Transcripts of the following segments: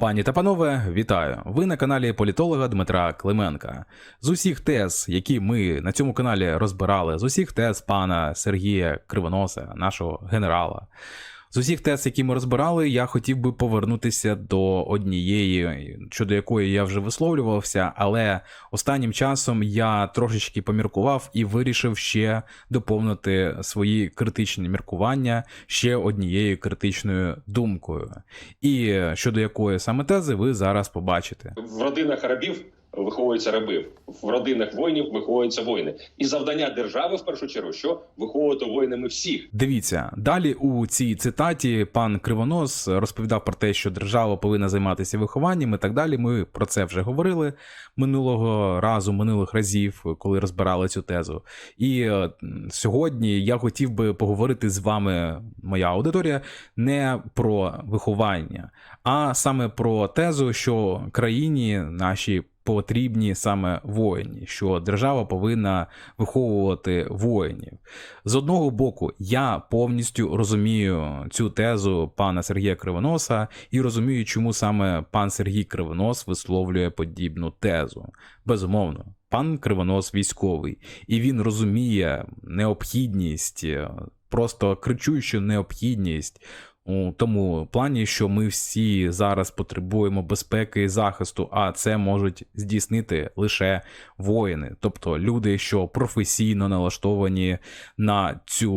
Пані та панове, вітаю! Ви на каналі політолога Дмитра Клименка. З усіх тез, які ми на цьому каналі розбирали, з усіх тез пана Сергія Кривоноса, нашого генерала. З усіх тез, які ми розбирали, я хотів би повернутися до однієї, щодо якої я вже висловлювався, але останнім часом я трошечки поміркував і вирішив ще доповнити свої критичні міркування ще однією критичною думкою. І щодо якої саме тези ви зараз побачите. В родинах рабів виховуються раби, в родинах воїнів виховуються воїни. І завдання держави в першу чергу, що виховувати воїнами всіх. Дивіться, далі у цій цитаті пан Кривонос розповідав про те, що держава повинна займатися вихованням і так далі. Ми про це вже говорили минулого разу, минулих разів, коли розбирали цю тезу. І е, сьогодні я хотів би поговорити з вами, моя аудиторія, не про виховання, а саме про тезу, що країні нашій потрібні саме воїні, що держава повинна виховувати воїнів. З одного боку, я повністю розумію цю тезу пана Сергія Кривоноса і розумію, чому саме пан Сергій Кривонос висловлює подібну тезу. Безумовно, пан Кривонос військовий, і він розуміє необхідність, просто кричущу необхідність у тому плані, що ми всі зараз потребуємо безпеки і захисту, а це можуть здійснити лише воїни, тобто люди, що професійно налаштовані на цю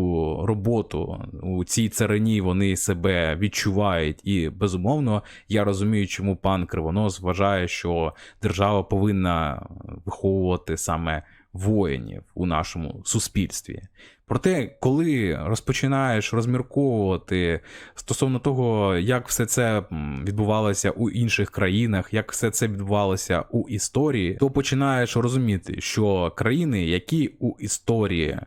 роботу у цій царині вони себе відчувають. І безумовно, я розумію, чому пан Кривонос вважає, що держава повинна виховувати саме воїнів у нашому суспільстві. Проте, коли розпочинаєш розмірковувати стосовно того, як все це відбувалося у інших країнах, як все це відбувалося у історії, то починаєш розуміти, що країни, які у історії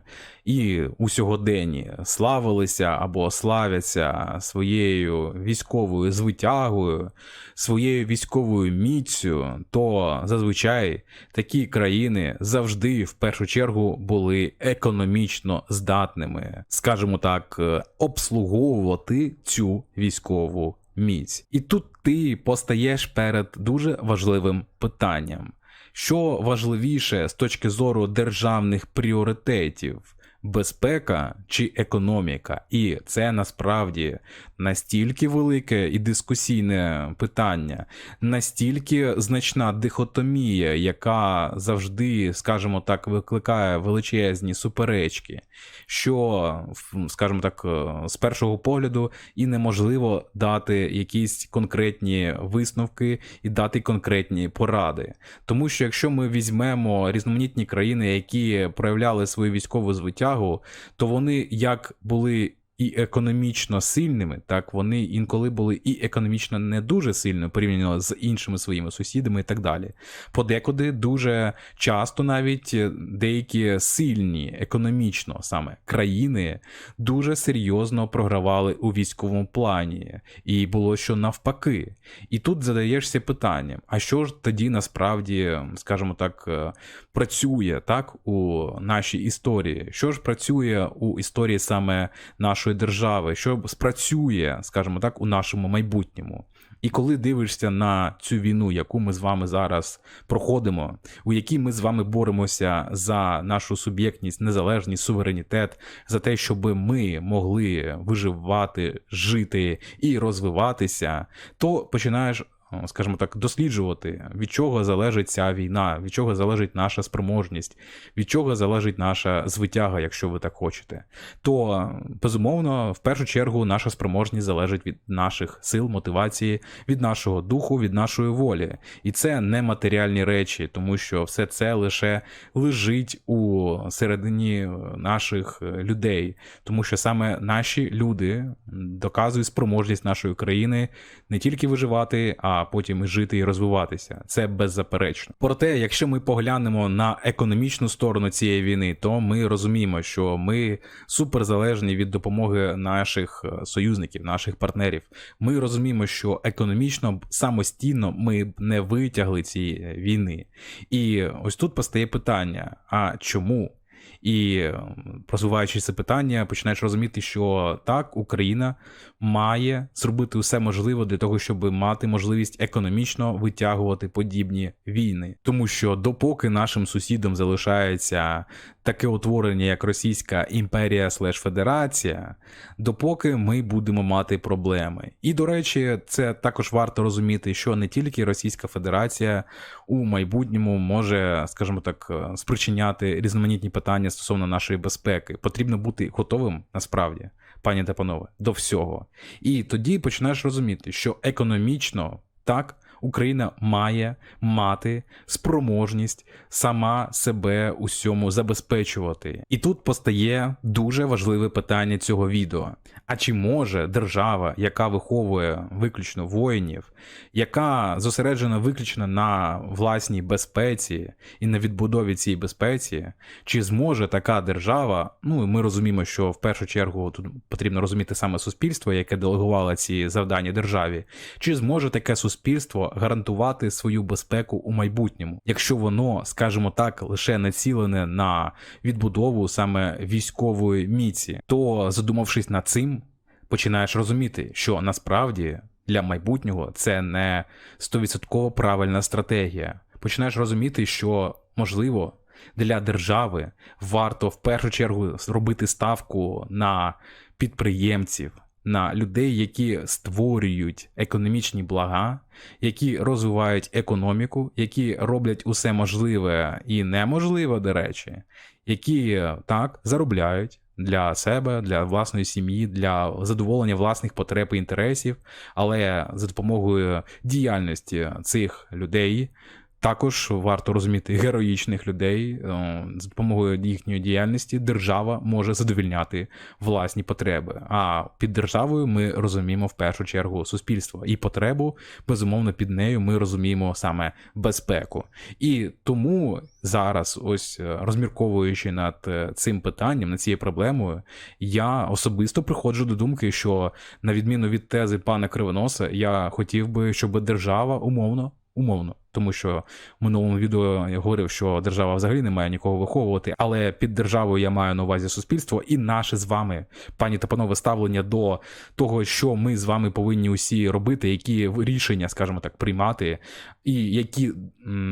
і у сьогоденні славилися або славяться своєю військовою звитягою, своєю військовою міцю, то зазвичай такі країни завжди в першу чергу були економічно здатними, скажімо так, е, обслуговувати цю військову міць. І тут ти постаєш перед дуже важливим питанням. Що важливіше з точки зору державних пріоритетів? Безпека чи економіка, і це насправді настільки велике і дискусійне питання, настільки значна дихотомія, яка завжди, скажімо так, викликає величезні суперечки, що, скажімо так, з першого погляду і неможливо дати якісь конкретні висновки і дати конкретні поради. Тому що якщо ми візьмемо різноманітні країни, які проявляли свою військову звитягу, то вони як були і економічно сильними, так вони інколи були і економічно не дуже сильно порівняно з іншими своїми сусідами і так далі. Подекуди дуже часто навіть деякі сильні економічно саме країни дуже серйозно програвали у військовому плані, і було що навпаки. І тут задаєшся питанням: а що ж тоді насправді, скажімо так, працює так у нашій історії? Що ж працює у історії саме нашої? Нашої держави, що спрацює, скажімо так, у нашому майбутньому. І коли дивишся на цю війну, яку ми з вами зараз проходимо, у якій ми з вами боремося за нашу суб'єктність, незалежність, суверенітет, за те, щоб ми могли виживати, жити і розвиватися, то починаєш скажімо так, досліджувати, від чого залежить ця війна, від чого залежить наша спроможність, від чого залежить наша звитяга, якщо ви так хочете. То безумовно, в першу чергу, наша спроможність залежить від наших сил, мотивації, від нашого духу, від нашої волі. І це не матеріальні речі, тому що все це лише лежить у середині наших людей, тому що саме наші люди доказують спроможність нашої країни не тільки виживати, а а потім і жити і розвиватися. Це беззаперечно. Проте, якщо ми поглянемо на економічну сторону цієї війни, то ми розуміємо, що ми суперзалежні від допомоги наших е, союзників, наших партнерів. Ми розуміємо, що економічно самостійно ми б не витягли цієї війни. І ось тут постає питання: а чому? І просуваючи це питання, починаєш розуміти, що так, Україна має зробити усе можливе для того, щоб мати можливість економічно витягувати подібні війни, тому що допоки нашим сусідам залишається таке утворення, як Російська імперія слеш Федерація, допоки ми будемо мати проблеми. І до речі, це також варто розуміти, що не тільки Російська Федерація у майбутньому може, скажімо так, е, спричиняти різноманітні питання стосовно нашої безпеки. Потрібно бути готовим насправді, пані та панове, до всього. І тоді починаєш розуміти, що економічно так. Україна має мати спроможність сама себе усьому забезпечувати. І тут постає дуже важливе питання цього відео: а чи може держава, яка виховує виключно воїнів, яка зосереджена виключно на власній безпеці і на відбудові цієї безпеці, чи зможе така держава? Ну і ми розуміємо, що в першу чергу тут потрібно розуміти саме суспільство, яке делегувало ці завдання державі, чи зможе таке суспільство гарантувати свою безпеку у майбутньому, якщо воно, скажімо так, лише націлене на відбудову саме військової міці, то задумавшись над цим, починаєш розуміти, що насправді для майбутнього це не 100% правильна стратегія. Починаєш розуміти, що можливо для держави варто в першу чергу зробити ставку на підприємців, на людей, які створюють економічні блага, які розвивають економіку, які роблять усе можливе і неможливе, до речі, які так заробляють. Для себе, для власної сім'ї, для задоволення власних потреб і інтересів, але за допомогою діяльності цих людей також варто розуміти героїчних людей. е, За допомогою їхньої діяльності держава може задовільняти власні потреби. А під державою ми розуміємо в першу чергу суспільство і потребу, безумовно, під нею ми розуміємо саме безпеку. І тому зараз, ось е, розмірковуючи над е, цим питанням, над цією проблемою, я особисто приходжу до думки, що на відміну від тези пана Кривоноса, я хотів би, щоб держава умовно. Умовно, тому що в минулому відео я говорив, що держава взагалі не має нікого виховувати, але під державою я маю на увазі суспільство і наше з вами, пані та панове, ставлення до того, що ми з вами повинні усі робити, які рішення, скажімо так, приймати, і які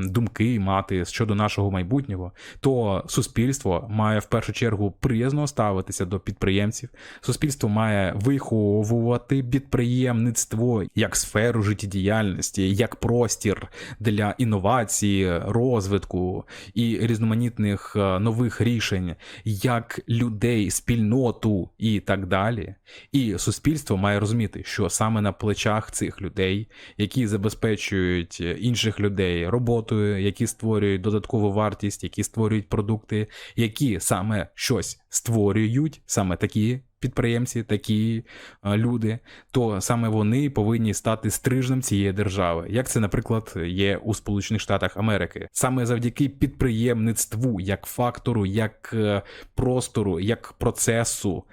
думки мати щодо нашого майбутнього, то суспільство має в першу чергу приязно ставитися до підприємців. Суспільство має виховувати підприємництво як сферу життєдіяльності, як простір для інновації, розвитку і різноманітних е, нових рішень, як людей, спільноту і так далі. І суспільство має розуміти, що саме на плечах цих людей, які забезпечують інших людей роботою, які створюють додаткову вартість, які створюють продукти, які саме щось створюють, саме такі. Підприємці, такі е, люди, то саме вони повинні стати стрижнем цієї держави, як це, наприклад, є у Сполучених Штатах Америки, саме завдяки підприємництву, як фактору, як е, простору, як процесу,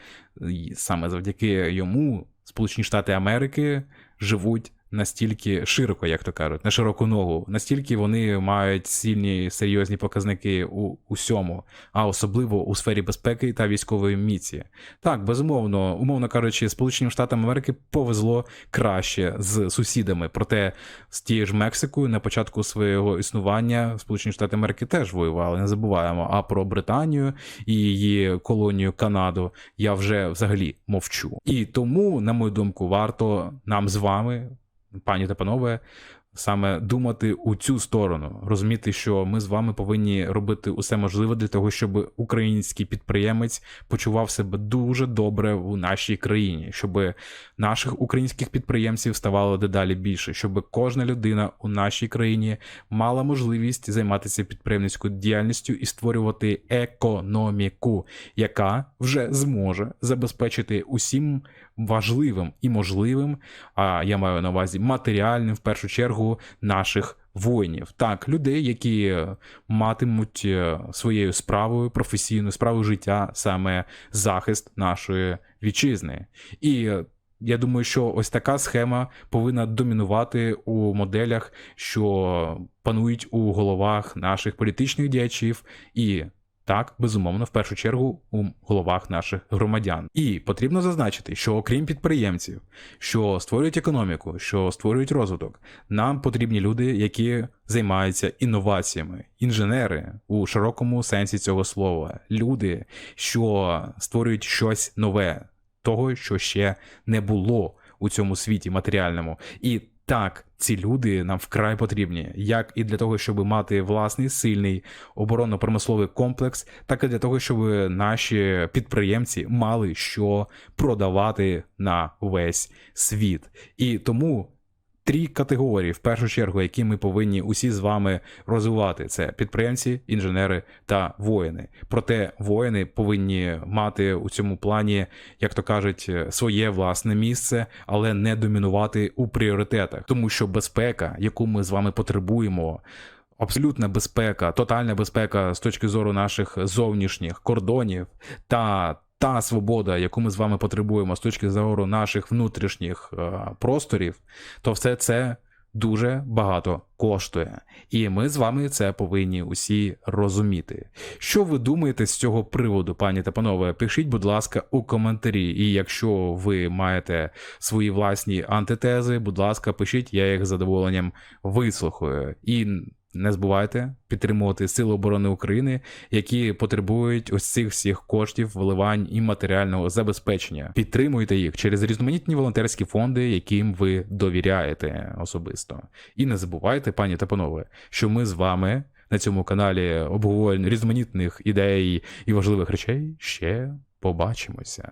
саме завдяки йому Сполучені Штати Америки живуть настільки широко, як то кажуть, на широку ногу, настільки вони мають сильні серйозні показники у усьому, а особливо у сфері безпеки та військової міці. Так, безумовно, умовно кажучи, Сполученим Штатам Америки повезло краще з сусідами. Проте з тією ж Мексикою на початку свого існування Сполучені Штати Америки теж воювали, не забуваємо. А про Британію і її колонію Канаду я вже взагалі мовчу. І тому, на мою думку, варто нам з вами пані та панове, саме думати у цю сторону, розуміти, що ми з вами повинні робити усе можливе для того, щоб український підприємець почував себе дуже добре у нашій країні, щоб наших українських підприємців ставало дедалі більше, щоб кожна людина у нашій країні мала можливість займатися підприємницькою діяльністю і створювати економіку, яка вже зможе забезпечити усім важливим і можливим, а я маю на увазі матеріальним в першу чергу наших воїнів. Так, людей, які матимуть е, своєю справою, професійною справою життя саме захист нашої вітчизни. І я думаю, що ось така схема повинна домінувати у моделях, що панують у головах наших політичних діячів і Так, безумовно, в першу чергу у головах наших громадян. І потрібно зазначити, що окрім підприємців, що створюють економіку, що створюють розвиток, нам потрібні люди, які займаються інноваціями, інженери у широкому сенсі цього слова, люди, що створюють щось нове, того, що ще не було у цьому світі матеріальному. І так, ці люди нам вкрай потрібні, як і для того, щоб мати власний сильний оборонно-промисловий комплекс, так і для того, щоб наші підприємці мали що продавати на весь світ. І тому. Три категорії, в першу чергу, які ми повинні усі з вами розвивати: це підприємці, інженери та воїни. Проте воїни повинні мати у цьому плані, як то кажуть, своє власне місце, але не домінувати у пріоритетах, тому що безпека, яку ми з вами потребуємо. Абсолютна безпека, тотальна безпека з точки зору наших зовнішніх кордонів та та свобода, яку ми з вами потребуємо з точки зору наших внутрішніх е, просторів, то все це дуже багато коштує. І ми з вами це повинні усі розуміти. Що ви думаєте з цього приводу, пані та панове? Пишіть, будь ласка, у коментарі. І якщо ви маєте свої власні антитези, будь ласка, пишіть, я їх з задоволенням вислухаю. І не забувайте підтримувати Сили оборони України, які потребують ось цих всіх коштів, вливань і матеріального забезпечення. Підтримуйте їх через різноманітні волонтерські фонди, яким ви довіряєте особисто. І не забувайте, пані та панове, що ми з вами на цьому каналі обговорень різноманітних ідей і важливих речей ще побачимося.